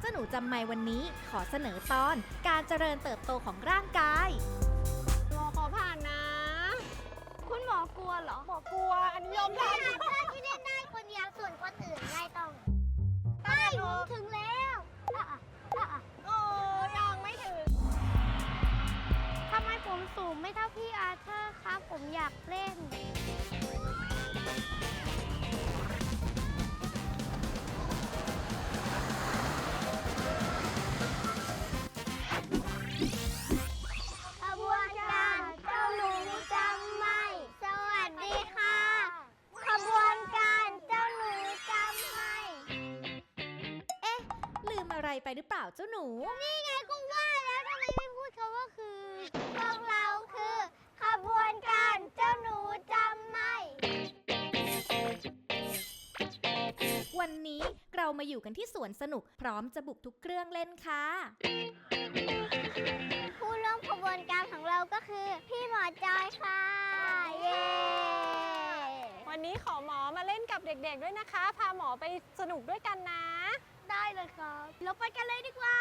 เจ้าหนูจำไม่วันนี้ ขอเสนอตอนการเจริญเติบโตของร่างกาย หมอขอผ่านนะ คุณหมอกลัวเหรอ หมอกลัว อันนี้ยอมรับเพื่อนที่เล่นได้คนเดียวส่วนคนอื่นได้ต้องไปหนูถึงแล้วอะอะอะอะโอ้ยังไม่ถึงทำไมผมสูงไม่เท่าพี่อาเธอร์ครับ ผมอยากเล่น หนู นี่ไงกูว่าแล้วทำไมไม่พูดคำว่าคือพวกเราคือ ขบวนการเจ้าหนูจำไม่ วันนี้เรามาอยู่กันที่สวนสนุกพร้อมจะบุกทุกเครื่องเล่นค่ะ ผู้ร่วมขบวนการของเราก็คือ พี่หมอจอยค่ะ เย้วันนี้ขอหมอมาเล่นกับเด็กๆด้วยนะคะ พาหมอไปสนุกด้วยกันนะ ได้เลยครับ เราไปกันเลยดีกว่า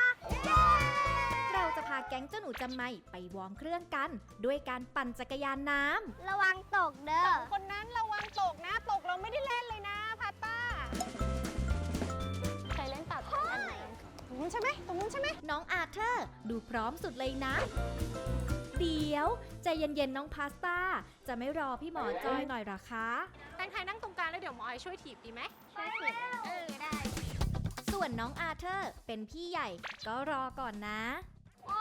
เราจะพาแก๊งเจ้าหนูจำไม่ไปวอร์มเครื่องกัน ด้วยการปั่นจักรยานน้ำระวังตกเด้อ คนนั้นระวังตกนะ ตกเราไม่ได้เล่นเลยนะพาต้าเคยเล่นตัดอันไหนตรงนู้นใช่ไหมตรงนู้นใช่ไหมน้องอาเธอร์ ดูพร้อมสุดเลยนะ เดี๋ยว ใจเย็นๆน้องพาสต้า จะไม่รอพี่หมอจอยหน่อยเหรอคะ แตงไทยนั่งตรงกลางแล้วเดี๋ยวหมอไอช่วยถีบดีไหมช่วยถือเออได้ ส่วนน้องอาเธอร์เป็นพี่ใหญ่ก็รอก่อนนะ โอ้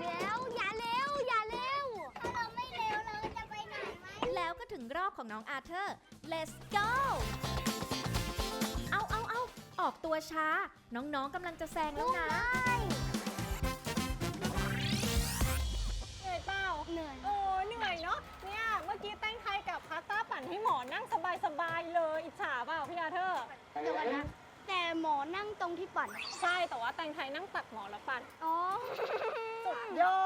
เร็วอย่าเร็วอย่าเร็ว ถ้าเราไม่เร็วเราจะไปไหนไหมแล้วก็ถึงรอบของน้องอาเธอร์ let's go เอาเอาเอาออกตัวช้า น้องๆกำลังจะแซงแล้วนะ เหนื่อยเปล่าเหนื่อย โอ้เหนื่อยเนาะ เนี่ย เมื่อกี้แตงไทยกับพาต้าปั่นให้หมอนั่งสบายๆเลย อิจฉาเปล่าพี่อาเธอร์เดี๋ยวก่อนนะ แต่หมอนั่งตรงที่ปั่น ใช่แต่ว่าแตงไทยนั่งตักหมอแล้วปั่นอ๋อ สุดยอ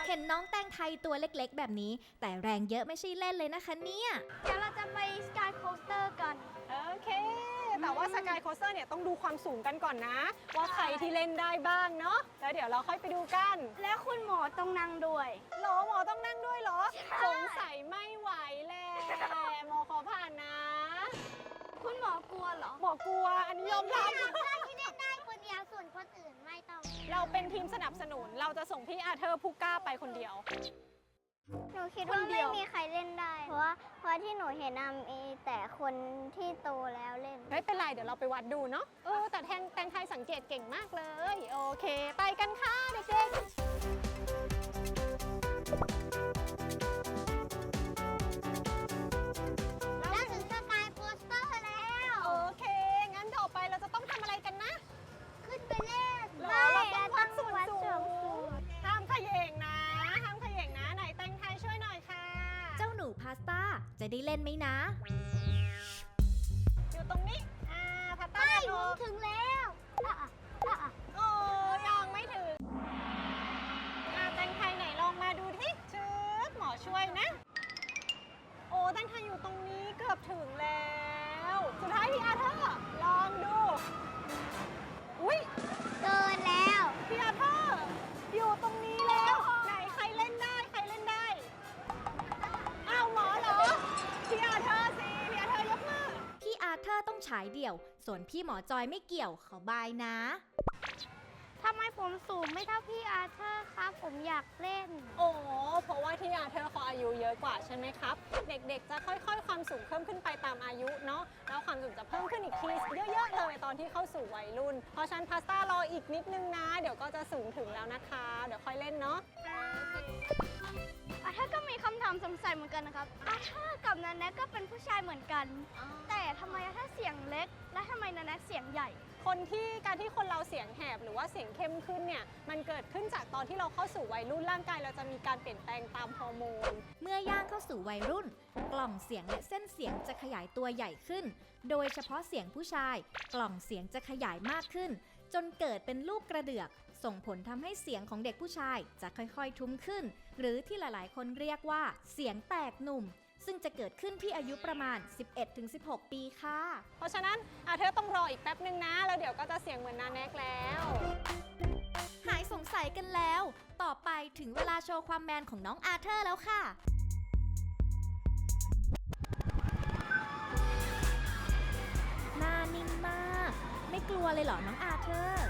ด เห็นน้องแตงไทยตัวเล็กๆ แบบนี้ แต่แรงเยอะไม่ใช่เล่นเลยนะคะเนี่ย เดี๋ยวเราจะไปสกายโคสเตอร์กัน โอเค แต่ว่าสกายโคสเตอร์เนี่ยต้องดูความสูงกันก่อนนะ ว่าใครที่เล่นได้บ้างเนาะแล้วเดี๋ยวเราค่อยไปดูกันแล้วคุณหมอต้องนั่งด้วย หรอหมอต้องนั่งด้วยเหรอ สงสัยไม่ไหวแหละหมอขอผ่านนะ คุณหมอกลัวเหรอ หมอกลัว อันนี้ยอมรับ เพื่อนที่เล่นได้คนเดียวส่วนคนอื่นไม่ต้อง เราเป็นทีมสนับสนุน เราจะส่งพี่อาเธอร์ผู้กล้าไปคนเดียว หนูคิดคว่านเดีไม่ยว มีใครเล่นได้ เพราะว่าเพราะที่หนูเห็นอะมีแต่คนที่โตแล้วเล่น ไม่เป็นไร เดี๋ยวเราไปวัดดูเนาะเออแต่แทงแตงไทยสังเกตเก่งมากเลย โอเค ไปกันค่ะเด็กๆ จะได้เล่นไหมนะายเดี่ยว ส่วนพี่หมอจอยไม่เกี่ยวขอบายนะ ทำไมผมสูงไม่เท่าพี่อาเธอร์ครับ ผมอยากเล่น โอ้เพราะว่าที่อาเธอร์เขาอายุเยอะกว่าใช่ไหมครับ เด็กๆ จะค่อยๆ ความสูงเพิ่มขึ้นไปตามอายุเนาะ แล้วความสูงจะเพิ่มขึ้นอีกทีเยอะๆ เลยตอนที่เข้าสู่วัยรุ่น เพราะฉะนั้นพาสต้ารออีกนิดนึงนะ เดี๋ยวก็จะสูงถึงแล้วนะคะ เดี๋ยวค่อยเล่นเนาะ อาเธอร์ก็มีคำถามสงสัยเหมือนกันนะครับอาเธอร์กับนันแนทก็เป็นผู้ชายเหมือนกัน แต่ทำไมอาเธอร์เสียงเล็ก และทำไมนันแนทเสียงใหญ่ คนที่การที่คนเราเสียงแหบหรือว่าเสียงเข้มขึ้นเนี่ยมันเกิดขึ้นจากตอนที่เราเข้าสู่วัยรุ่นร่างกายเราจะมีการเปลี่ยนแปลงตามฮอร์โมน เมื่อย่างเข้าสู่วัยรุ่น กล่องเสียงและเส้นเสียงจะขยายตัวใหญ่ขึ้น โดยเฉพาะเสียงผู้ชาย กล่องเสียงจะขยายมากขึ้น จนเกิดเป็นลูกกระเดือก ส่งผลทำให้เสียงของเด็กผู้ชายจะค่อยๆทุ้มขึ้น หรือที่หลายๆ คนเรียกว่า เสียงแตกหนุ่ม ซึ่งจะเกิดขึ้นที่อายุประมาณ 11-16 ปีค่ะ เพราะฉะนั้นอาเธอร์ต้องรออีกแป๊บนึงนะ แล้วเดี๋ยวก็จะเสียงเหมือนนาแนกแล้ว หายสงสัยกันแล้ว ต่อไปถึงเวลาโชว์ความแมนของน้องอาเธอร์แล้วค่ะ หน้านิ่งมาก ไม่กลัวเลยเหรอน้องอาเธอร์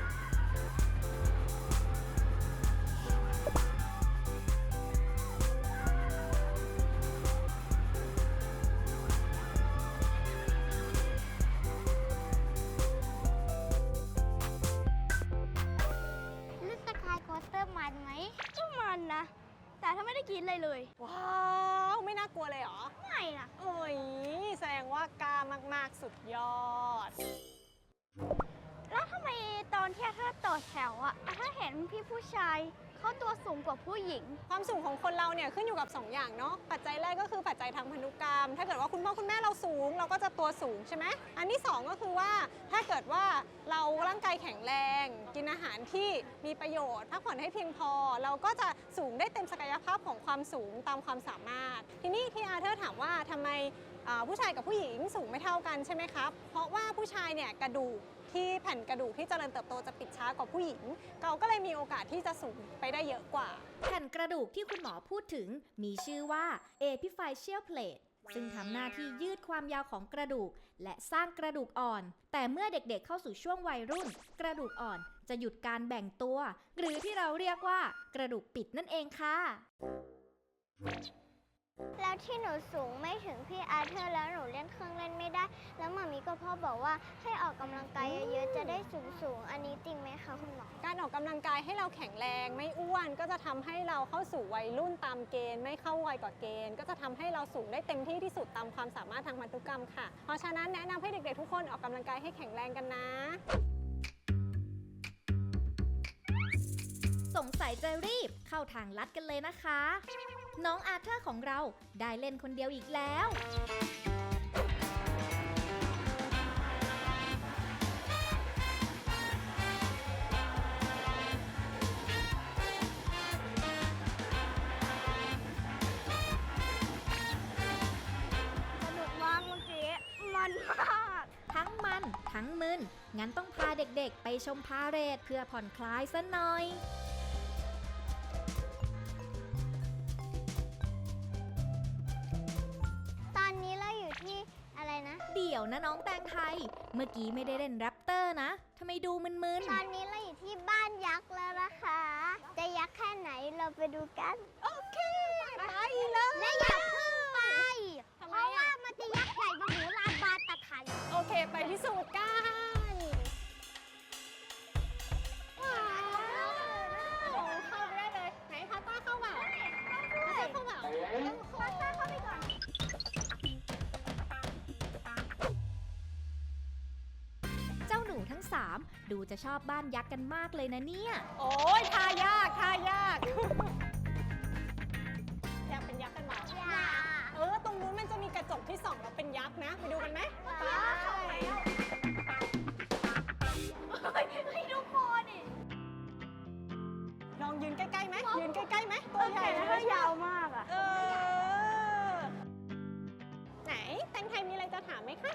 แต่ถ้าไม่ได้กินเลยเลย ว้าวไม่น่ากลัวเลยเหรอ ไม่นะโอ้ยแสดงว่ากล้ามากๆสุดยอด แล้วทำไมตอนที่ถ้าต่อแถวอะถ้าเห็นพี่ผู้ชายเขาตัวสู งกว่าผู้หญิง ความสูงของคนเราเนี่ยขึ้นอยู่กับ 2 อย่างเนาะ ปัจจัยแรกก็คือปัจจัยทางพันธุกรรม ถ้าเกิดว่าคุณพ่อคุณแม่เราสูง เราก็จะตัวสูงใช่ไหม อันที่ 2 ก็คือว่าถ้าเกิดว่าเราร่างกายแข็งแรง กินอาหารที่มีประโยชน์ พักผ่อนให้เพียงพอ เราก็จะสูงได้เต็มศักยภาพของความสูงตามความสามารถ ทีนี้ที่อาเธอร์ถามว่าทำไมผู้ชายกับผู้หญิงสูงไม่เท่ากันใช่ไหมครับ เพราะว่าผู้ชายเนี่ยกระดูก ที่แผ่นกระดูกที่เจริญเติบโตจะปิดช้ากว่าผู้หญิง เขาก็เลยมีโอกาสที่จะสูงไปได้เยอะกว่า แผ่นกระดูกที่คุณหมอพูดถึงมีชื่อว่า epiphyseal plate ซึ่งทำหน้าที่ยืดความยาวของกระดูก และสร้างกระดูกอ่อน แต่เมื่อเด็กๆเข้าสู่ช่วงวัยรุ่น กระดูกอ่อนจะหยุดการแบ่งตัว หรือที่เราเรียกว่ากระดูกปิดนั่นเองค่ะ แล้วที่หนูสูงไม่ถึงพี่อาร์เธอร์แล้วหนูเล่นเครื่องเล่นไม่ได้ แล้วหมามีกับพ่อบอกว่าให้ออกกำลังกายเยอะๆจะได้สูงสูงๆอันนี้จริงไหมคะคุณหมอการออกกำลังกายให้เราแข็งแรงไม่อ้วนก็จะทำให้เราเข้าสู่วัยรุ่นตามเกณฑ์ ไม่เข้าวัยกว่าเกณฑ์ ก็จะทำให้เราสูงได้เต็มที่ที่สุดตามความสามารถทางพันธุกรรมค่ะ เพราะฉะนั้นแนะนำให้เด็กๆทุกคนออกกำลังกายให้แข็งแรงกันนะสงสัยจะรีบเข้าทางลัดกันเลยนะคะ น้องอาเธอร์ของเราได้เล่นคนเดียวอีกแล้ว สนุกมากเมื่อกี้ มันมาก ทั้งมัน ทั้งมึน งั้นต้องพาเด็กๆ ไปชมพาเหรดเพื่อผ่อนคลายซะหน่อย เมื่อกี้ไม่ได้เล่นแรปเตอร์นะทำไมดูมึนตอนนี้เราอยู่ที่บ้านยักษ์แล้วนะคะ จะยักษ์แค่ไหนเราไปดูกัน โอเค ไปเลยและอย่าเพิ่งไป ทำเพไมราะว่าอะมันจะยักษ์ใหญ่มาหูลานบาตะไคร้โอเค ไปพิสูจน์กัน ว้าวเข้าไปได้เลย ไหนพาต้าเข้าเปล่าพาต้าเข้าเปล่า พาซ่าเข้าไปก่อน 3 ดูจะชอบบ้านยักษ์กันมากเลยนะเนี่ย โอ้ยทายากทายากอยากเป็นยักษ์กันเหรออย่าเออตรงนู้นมันจะมีกระจกที่ส่องแล้วเป็นยักษ์นะ ไปดูกันไหมไปให้ทุกคนดิลองยืนใกล้ๆไหมยืนใกล้ๆไหมตัวใหญ่แล้นะวก็ยาวมากอะเออไหนแตงไทยมีอะไรจะถามไหมคะ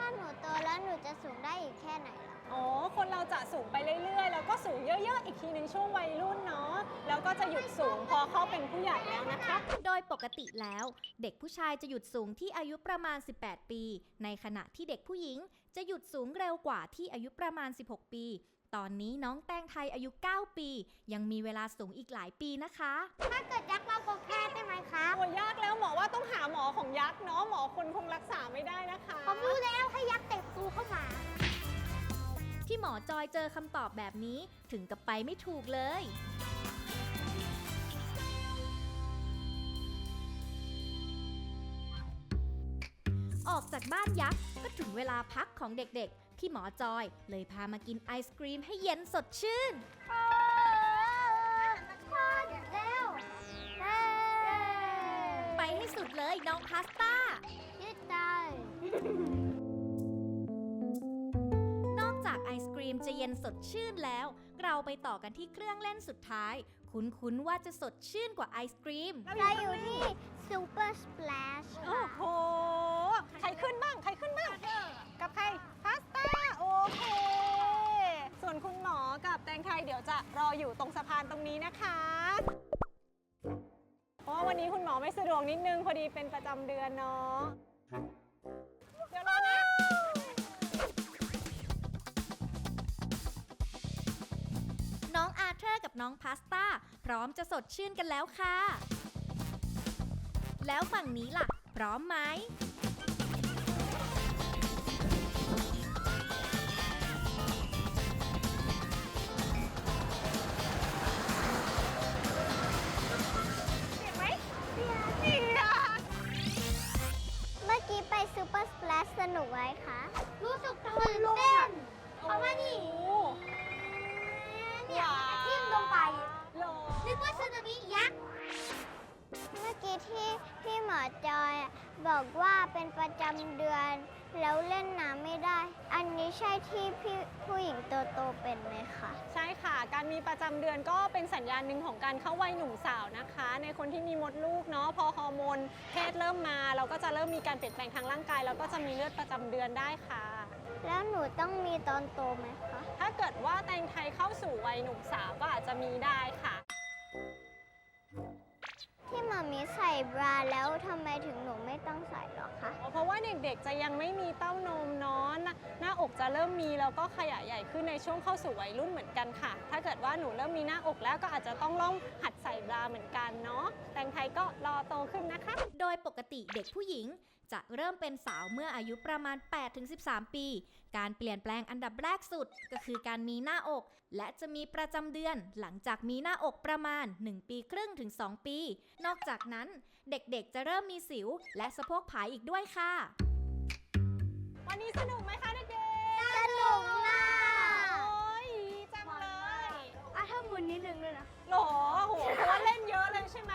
ถ้าหนูโตแล้วหนูจะสูงได้อีกแค่ไหนล่ะ อ๋อ คนเราจะสูงไปเรื่อยๆ แล้วก็สูงเยอะๆ อีกทีหนึ่งช่วงวัยรุ่นเนาะ แล้วก็จะหยุดสูงพอเข้าเป็นผู้ใหญ่แล้วนะคะ โดยปกติแล้ว เด็กผู้ชายจะหยุดสูงที่อายุประมาณ 18 ปี ในขณะที่เด็กผู้หญิงจะหยุดสูงเร็วกว่าที่อายุประมาณ 16 ปี ตอนนี้น้องแตงไทยอายุ 9 ปี ยังมีเวลาสูงอีกหลายปีนะคะ ถ้าเกิดยักษ์เราพบแพทย์ได้ไหมครับโอ้ยยากแล้วหมอว่าต้องหาหมอของยักษ์เนาะหมอคนคงรักษาไม่ได้นะคะผมรู้แล้วให้ยักษ์เตะครูเข้ามา ที่หมอจอยเจอคำตอบแบบนี้ถึงกับไปไม่ถูกเลยออกจากบ้านยักษ์ก็ถึงเวลาพักของเด็ก ๆที่หมอจอยเลยพามากินไอศกรีมให้เย็นสดชื่นพ่อเร็วเร็วไปให้สุดเลยน้องพาสต้า ยืดใจนอกจากไอศกรีมจะเย็นสดชื่นแล้ว เราไปต่อกันที่เครื่องเล่นสุดท้าย คุ้นๆว่าจะสดชื่นกว่าไอศกรีม เราอยู่ที่ส Super Splash โอ้โห ใครขึ้นบ้าง ใครขึ้นบ้าง กับใครพาสต้าโอ เค ส่วนคุณหมอกับแตงไทยเดี๋ยวจะรออยู่ตรงสะพานตรงนี้นะคะเพราะว่าวันนี้คุณหมอไม่สะดวกนิดนึงพอดีเป็นประจำเดือนเนาะเดี๋ยวรอนะน้องอาเธอร์กับน้องพาสต้าพร้อมจะสดชื่นกันแล้วค่ะ แล้วฝั่งนี้ล่ะ พร้อมไหม เมื่อกี้ที่พี่หมอจอยอะบอกว่าเป็นประจำเดือน แล้วเล่นน้ำไม่ได้ อันนี้ใช่ที่พี่ผู้หญิงตัวโตเป็นไหมคะ ใช่ค่ะ การมีประจำเดือนก็เป็นสัญญาณหนึ่งของการเข้าวัยหนุ่มสาวนะคะ ในคนที่มีมดลูกเนาะพอฮอร์โมนเพศเริ่มมา เราก็จะเริ่มมีการเปลี่ยนแปลงทางร่างกาย แล้วก็จะมีเลือดประจำเดือนได้ค่ะ แล้วหนูต้องมีตอนโตไหมคะ ถ้าเกิดว่าแตงไทยเข้าสู่วัยหนุ่มสาวก็อาจจะมีได้ค่ะ ที่หมามีใส่บราแล้วทำไมถึงหนูไม่ต้องใส่หรอคะ เพราะว่าเด็กๆจะยังไม่มีเต้านมเนาะหน้าหน้าอกจะเริ่มมีแล้วก็ขยายใหญ่ขึ้นในช่วงเข้าสู่วัยรุ่นเหมือนกันค่ะ ถ้าเกิดว่าหนูเริ่มมีหน้าอกแล้วก็อาจจะต้องลองหัดใส่บราเหมือนกันเนาะแตงไทยก็รอโตขึ้นนะคะ โดยปกติเด็กผู้หญิง จะเริ่มเป็นสาวเมื่ออายุประมาณ 8-13 ปี การเปลี่ยนแปลงอันดับแรกสุด ก็คือการมีหน้าอก และจะมีประจำเดือน หลังจากมีหน้าอกประมาณ 1 ปีครึ่งถึง 2 ปี นอกจากนั้นเด็กๆจะเริ่มมีสิว และสะโพกผายอีกด้วยค่ะ วันนี้สนุกไหมคะเด็กๆ สนุกมาก โอ้ยจังเลยอะถ้ามุนนิดนึงด้วยนะ หรอโหเพราะว่าเล่นเยอะเลยใช่ไหม